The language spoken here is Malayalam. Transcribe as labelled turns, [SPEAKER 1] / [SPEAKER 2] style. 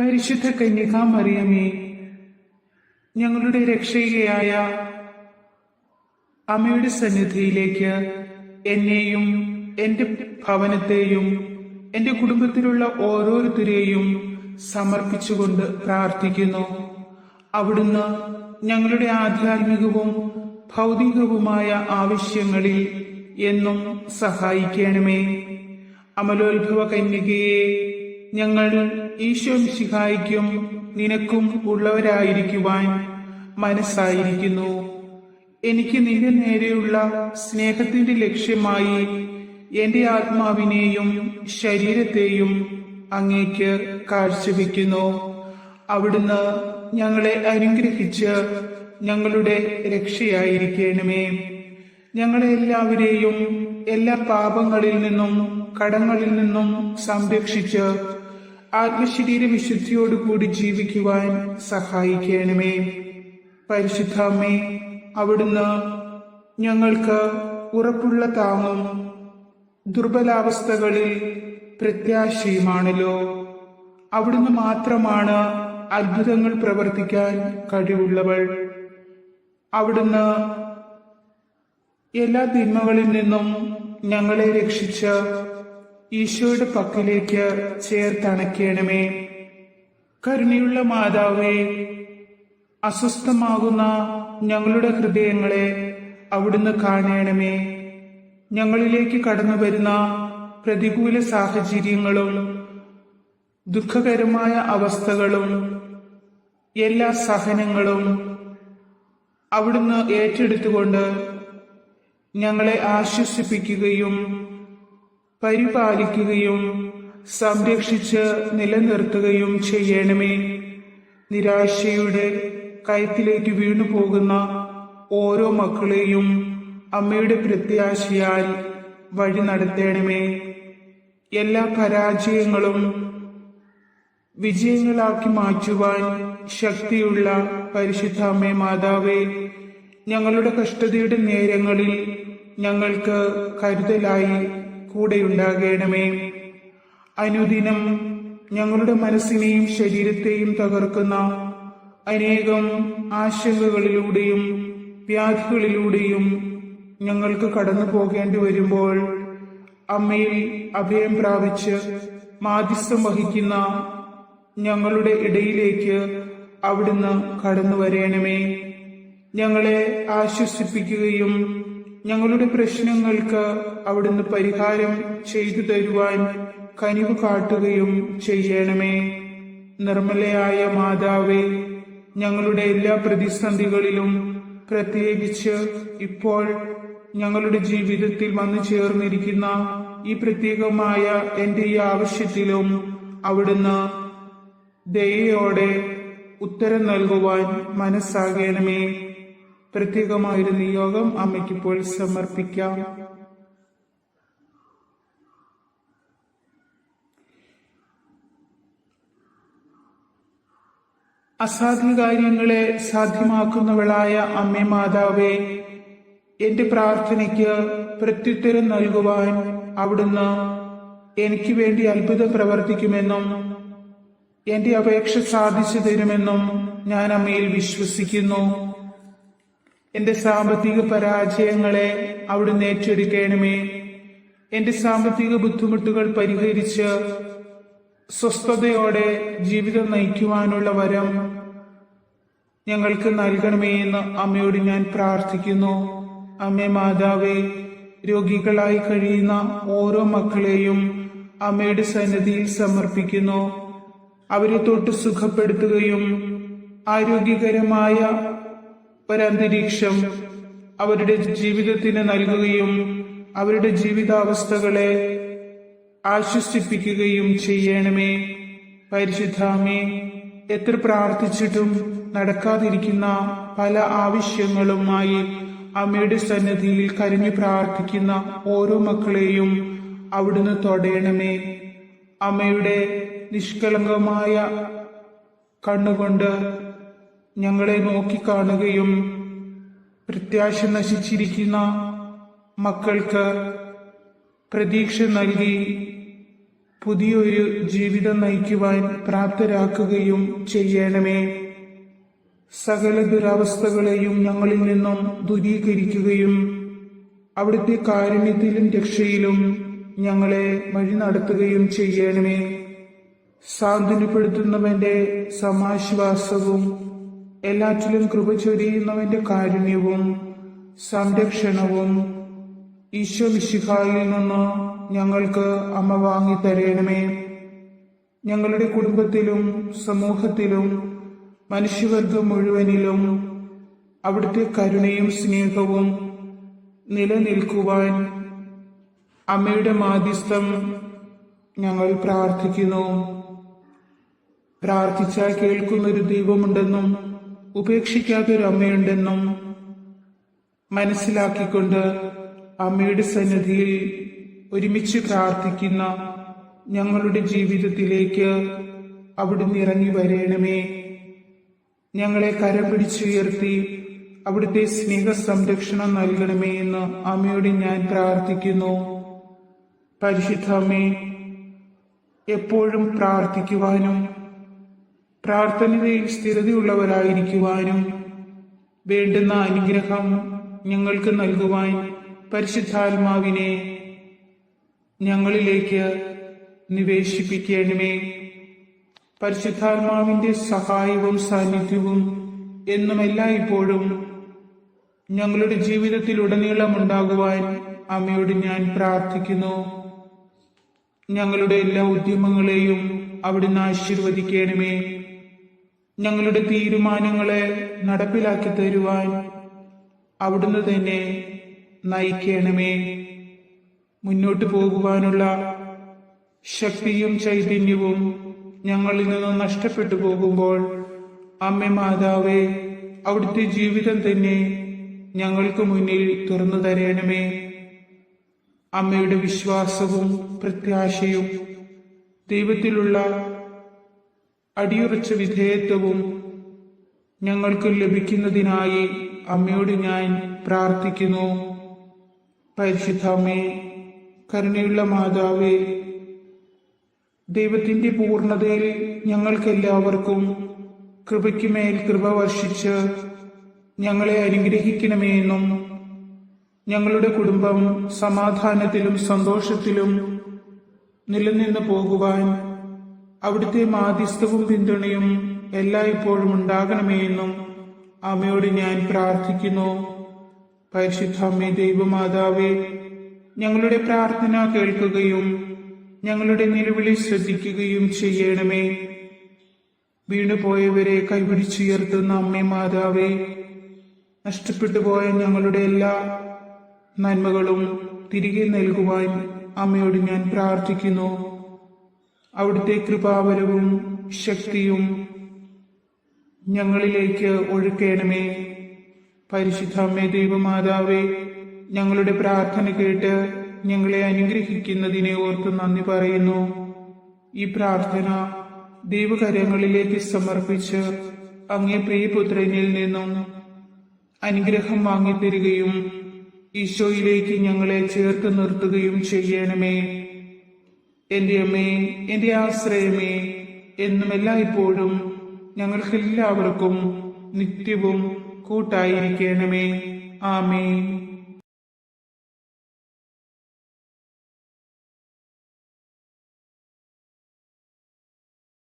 [SPEAKER 1] പരിശുദ്ധ കന്യകാമറിയമേ ഞങ്ങളുടെ രക്ഷയിലെയായ അമ്മയുടെ സന്നിധിയിലേക്ക് എന്നെയും എന്റെ ഭവനത്തെയും എന്റെ കുടുംബത്തിലുള്ള ഓരോരുത്തരെയും സമർപ്പിച്ചുകൊണ്ട് പ്രാർത്ഥിക്കുന്നു. അവിടുന്ന് ഞങ്ങളുടെ ആധ്യാത്മികവും ഭൗതികവുമായ ആവശ്യങ്ങളിൽ എന്നും സഹായിക്കണമേ. അമലോത്ഭവ കന്യകയെ ഞങ്ങൾ ഈശോ ശിഹായിക്കും നിനക്കും ഉള്ളവരായിരിക്കുവാൻ മനസ്സായിരിക്കുന്നു. എനിക്ക് നിന്റെ നേരെയുള്ള സ്നേഹത്തിന്റെ ലക്ഷ്യമായി എന്റെ ആത്മാവിനെയും ശരീരത്തെയും അങ്ങേക്ക് കാഴ്ചവെക്കുന്നു. അവിടുന്ന് ഞങ്ങളെ അനുഗ്രഹിച്ച് ഞങ്ങളുടെ രക്ഷയായിരിക്കണമേ. ഞങ്ങളെ എല്ലാവരെയും എല്ലാ പാപങ്ങളിൽ നിന്നും കടങ്ങളിൽ നിന്നും സംരക്ഷിച്ച് ആത്മശരീര വിശുദ്ധിയോടുകൂടി ജീവിക്കുവാൻ സഹായിക്കണമേ. പരിശുദ്ധാമ്മേ അവിടുന്ന് ഞങ്ങൾക്ക് ഉറപ്പുള്ള താങ്ങും ദുർബലാവസ്ഥകളിൽ പ്രത്യാശയുമാണല്ലോ. അവിടുന്ന് മാത്രമാണ് അത്ഭുതങ്ങൾ പ്രവർത്തിക്കാൻ കഴിവുള്ളവൾ. അവിടുന്ന് എല്ലാ തിന്മകളിൽ നിന്നും ഞങ്ങളെ രക്ഷിച്ച് ഈശോയുടെ പക്കലേക്ക് ചേർത്തണയ്ക്കണമേ കരുണയുള്ള മാതാവേ അസ്വസ്ഥമാകുന്ന ഞങ്ങളുടെ ഹൃദയങ്ങളെ അവിടുന്ന് കാണേണമേ. ഞങ്ങളിലേക്ക് കടന്നു വരുന്ന പ്രതികൂല സാഹചര്യങ്ങളും ദുഃഖകരമായ അവസ്ഥകളും എല്ലാ സഹനങ്ങളും അവിടുന്ന് ഏറ്റെടുത്തുകൊണ്ട് ഞങ്ങളെ ആശ്വസിപ്പിക്കുകയും പരിപാലിക്കുകയും സംരക്ഷിച്ച് നിലനിർത്തുകയും ചെയ്യണമേ. നിരാശയുടെ കയത്തിലേക്ക് വീണു പോകുന്ന ഓരോ മക്കളെയും അമ്മയുടെ പ്രത്യാശയാൽ വഴി നടത്തണമേ. എല്ലാ പരാജയങ്ങളും വിജയങ്ങളാക്കി മാറ്റുവാൻ ശക്തിയുള്ള പരിശുദ്ധ അമ്മേ മാതാവേ ഞങ്ങളുടെ കഷ്ടതയുടെ നേരങ്ങളിൽ ഞങ്ങൾക്ക് കരുതലായി കൂടെയുണ്ടാകണമേ. അനുദിനം ഞങ്ങളുടെ മനസ്സിനെയും ശരീരത്തെയും തകർക്കുന്ന അനേകം ആശങ്കകളിലൂടെയും വ്യാധികളിലൂടെയും ഞങ്ങൾക്ക് കടന്നു പോകേണ്ടി വരുമ്പോൾ അമ്മയിൽ അഭയം പ്രാപിച്ച് മാധ്യസ്ഥം വഹിക്കുന്ന ഞങ്ങളുടെ ഇടയിലേക്ക് അവിടുന്ന് കടന്നു വരേണമേ. ഞങ്ങളെ ആശ്വസിപ്പിക്കുകയും ഞങ്ങളുടെ പ്രശ്നങ്ങൾക്ക് അവിടുന്ന് പരിഹാരം ചെയ്തു തരുവാൻ കനിവ് കാട്ടുകയും ചെയ്യണമേ. നിർമ്മലയായ മാതാവേ ഞങ്ങളുടെ എല്ലാ പ്രതിസന്ധികളിലും പ്രത്യേകിച്ച് ഇപ്പോൾ ഞങ്ങളുടെ ജീവിതത്തിൽ വന്നു ചേർന്നിരിക്കുന്ന ഈ പ്രത്യേകമായ എന്റെ ഈ ആവശ്യത്തിലും അവിടുന്ന് ദയയോടെ ഉത്തരം നൽകുവാൻ മനസ്സാകണമേ. പ്രത്യേകമായൊരു നിയോഗം അമ്മയ്ക്കിപ്പോൾ സമർപ്പിക്കാം. അസാധ്യ കാര്യങ്ങളെ സാധ്യമാക്കുന്നവളായ അമ്മേ മാതാവേ എന്റെ പ്രാർത്ഥനയ്ക്ക് പ്രത്യുത്തരം നൽകുവാൻ അവിടുന്ന് എനിക്ക് വേണ്ടി അത്ഭുതം പ്രവർത്തിക്കുമെന്നും എന്റെ അപേക്ഷ സാധിച്ചു തരുമെന്നും ഞാൻ അമ്മയിൽ വിശ്വസിക്കുന്നു. എന്റെ സാമ്പത്തിക പരാജയങ്ങളെ അവിടുന്ന് ഏറ്റെടുക്കണമേ. എന്റെ സാമ്പത്തിക ബുദ്ധിമുട്ടുകൾ പരിഹരിച്ച് സ്വസ്ഥതയോടെ ജീവിതം നയിക്കുവാനുള്ള വരം ഞങ്ങൾക്ക് നൽകണമേ എന്ന് അമ്മയോട് ഞാൻ പ്രാർത്ഥിക്കുന്നു. അമ്മേ മാതാവേ രോഗികളായി കഴിയുന്ന ഓരോ മക്കളെയും അമ്മയുടെ സന്നിധിയിൽ സമർപ്പിക്കുന്നു. അവരെ തൊട്ട് സുഖപ്പെടുത്തുകയും ആരോഗ്യകരമായ ഒരന്തരീക്ഷം അവരുടെ ജീവിതത്തിന് നൽകുകയും അവരുടെ ജീവിതാവസ്ഥകളെ ആശ്വസിപ്പിക്കുകയും ചെയ്യണമേ. പരിശുദ്ധാമേ എത്ര പ്രാർത്ഥിച്ചിട്ടും നടക്കാതിരിക്കുന്ന പല ആവശ്യങ്ങളുമായി അമ്മയുടെ സന്നദ്ധിയിൽ കരഞ്ഞു പ്രാർത്ഥിക്കുന്ന ഓരോ മക്കളെയും അവിടുന്ന് തൊടയണമേ. അമ്മയുടെ നിഷ്കളങ്കമായ കണ്ണുകൊണ്ട് ഞങ്ങളെ നോക്കിക്കാണുകയും പ്രത്യാശ നശിച്ചിരിക്കുന്ന മക്കൾക്ക് പ്രതീക്ഷ നൽകി പുതിയൊരു ജീവിതം നയിക്കുവാൻ പ്രാപ്തരാക്കുകയും ചെയ്യണമേ. സകല ദുരവസ്ഥകളെയും ഞങ്ങളിൽ നിന്നും ദൂരീകരിക്കുകയും അവിടുത്തെ കാരുണ്യത്തിലും രക്ഷയിലും ഞങ്ങളെ വഴി നടത്തുകയും ചെയ്യണമേ. സാന്ത്വനപ്പെടുത്തുന്നവന്റെ സമാശ്വാസവും എല്ലാറ്റിലും കൃപ ചൊരിയുന്നവന്റെ കാരുണ്യവും സംരക്ഷണവും ഈശോ മിശിഹായിൽ നിന്ന് ഞങ്ങൾക്ക് അമ്മ വാങ്ങി തരയണമേ ഞങ്ങളുടെ കുടുംബത്തിലും സമൂഹത്തിലും മനുഷ്യവർഗം മുഴുവനിലും അവിടുത്തെ കരുണയും സ്നേഹവും നിലനിൽക്കുവാൻ അമ്മയുടെ മാധ്യസ്ഥം ഞങ്ങൾ പ്രാർത്ഥിക്കുന്നു. പ്രാർത്ഥിച്ചാൽ കേൾക്കുന്നൊരു ദൈവമുണ്ടെന്നും ഉപേക്ഷിക്കാത്തൊരു അമ്മയുണ്ടെന്നും മനസ്സിലാക്കിക്കൊണ്ട് അമ്മയുടെ സന്നിധിയിൽ ഒരുമിച്ച് പ്രാർത്ഥിക്കുന്ന ഞങ്ങളുടെ ജീവിതത്തിലേക്ക് അവിടുന്ന് ഇറങ്ങി വരേണമേ. ഞങ്ങളെ കരം പിടിച്ചുയർത്തി അവിടുത്തെ സ്നേഹ സംരക്ഷണം നൽകണമേ എന്ന് അമ്മയോട് ഞാൻ പ്രാർത്ഥിക്കുന്നു. പരിശുദ്ധ അമ്മേ എപ്പോഴും പ്രാർത്ഥിക്കുവാനും പ്രാർത്ഥനയിൽ സ്ഥിരതയുള്ളവരായിരിക്കുവാനും വേണ്ടുന്ന അനുഗ്രഹം ഞങ്ങൾക്ക് നൽകുവാൻ പരിശുദ്ധാത്മാവിനെ ഞങ്ങളിലേക്ക് നിവേശിപ്പിക്കണമേ. പരിശുദ്ധാത്മാവിന്റെ സഹായവും സാന്നിധ്യവും എന്നും എല്ലായ്പ്പോഴും ഞങ്ങളുടെ ജീവിതത്തിൽ ഉടനീളം ഉണ്ടാകുവാൻ അമ്മയോട് ഞാൻ പ്രാർത്ഥിക്കുന്നു. ഞങ്ങളുടെ എല്ലാ ഉദ്യമങ്ങളെയും അവിടുന്ന് ആശീർവദിക്കണമേ. ഞങ്ങളുടെ തീരുമാനങ്ങളെ നടപ്പിലാക്കി തരുവാൻ അവിടുന്ന് തന്നെ നയിക്കണമേ. മുന്നോട്ട് പോകുവാനുള്ള ശക്തിയും ചൈതന്യവും ഞങ്ങളിൽ നിന്ന് നഷ്ടപ്പെട്ടു പോകുമ്പോൾ അമ്മ മാതാവേ അവിടുത്തെ ജീവിതം തന്നെ ഞങ്ങൾക്ക് മുന്നിൽ തുറന്നു തരണമേ. അമ്മയുടെ വിശ്വാസവും പ്രത്യാശയും ദൈവത്തിലുള്ള അടിയുറച്ച വിധേയത്വവും ഞങ്ങൾക്ക് ലഭിക്കുന്നതിനായി അമ്മയോട് ഞാൻ പ്രാർത്ഥിക്കുന്നു. പരിശുദ്ധമ്മേ കരുണയുള്ള മാതാവേ ദൈവത്തിന്റെ പൂർണതയിൽ ഞങ്ങൾക്കെല്ലാവർക്കും കൃപയ്ക്കുമേൽ കൃപ വർഷിച്ച് ഞങ്ങളെ അനുഗ്രഹിക്കണമേ എന്നും ഞങ്ങളുടെ കുടുംബം സമാധാനത്തിലും സന്തോഷത്തിലും നിലനിന്ന് പോകുവാൻ അവിടുത്തെ മാധ്യസ്ഥവും പിന്തുണയും എല്ലായ്പ്പോഴും ഉണ്ടാകണമേ എന്നും അമ്മയോട് ഞാൻ പ്രാർത്ഥിക്കുന്നു. പരിശുദ്ധ അമ്മേ ദൈവമാതാവേ ഞങ്ങളുടെ പ്രാർത്ഥന കേൾക്കുകയും ഞങ്ങളുടെ നിലവിളി ശ്രദ്ധിക്കുകയും ചെയ്യണമേ. വീണുപോയവരെ കൈപിടിച്ചുയർത്തുന്ന അമ്മേ മാതാവേ നഷ്ടപ്പെട്ടു പോയ ഞങ്ങളുടെ എല്ലാ നന്മകളും തിരികെ നൽകുവാൻ അമ്മയോട് ഞാൻ പ്രാർത്ഥിക്കുന്നു. അവിടുത്തെ കൃപാവരവും ശക്തിയും ഞങ്ങളിലേക്ക് ഒഴുക്കേണമേ. പരിശുദ്ധമേ ദൈവമാതാവേ ഞങ്ങളുടെ പ്രാർത്ഥന കേട്ട് ഞങ്ങളെ അനുഗ്രഹിക്കുന്നതിനെ ഓർത്ത് നന്ദി പറയുന്നു. ഈ പ്രാർത്ഥന ദൈവകരങ്ങളിലേക്ക് സമർപ്പിച്ച് അങ്ങേ പ്രിയപുത്രനിൽ നിന്നും അനുഗ്രഹം വാങ്ങിത്തരികയും ഈശോയിലേക്ക് ഞങ്ങളെ ചേർത്ത് നിർത്തുകയും ചെയ്യണമേ. എന്റെ അമ്മേ എന്റെ ആശ്രയമേ എന്നും എല്ലായ്പ്പോഴും ഞങ്ങൾക്കെല്ലാവർക്കും നിത്യവും കൂട്ടായിരിക്കണമേ. ആമേ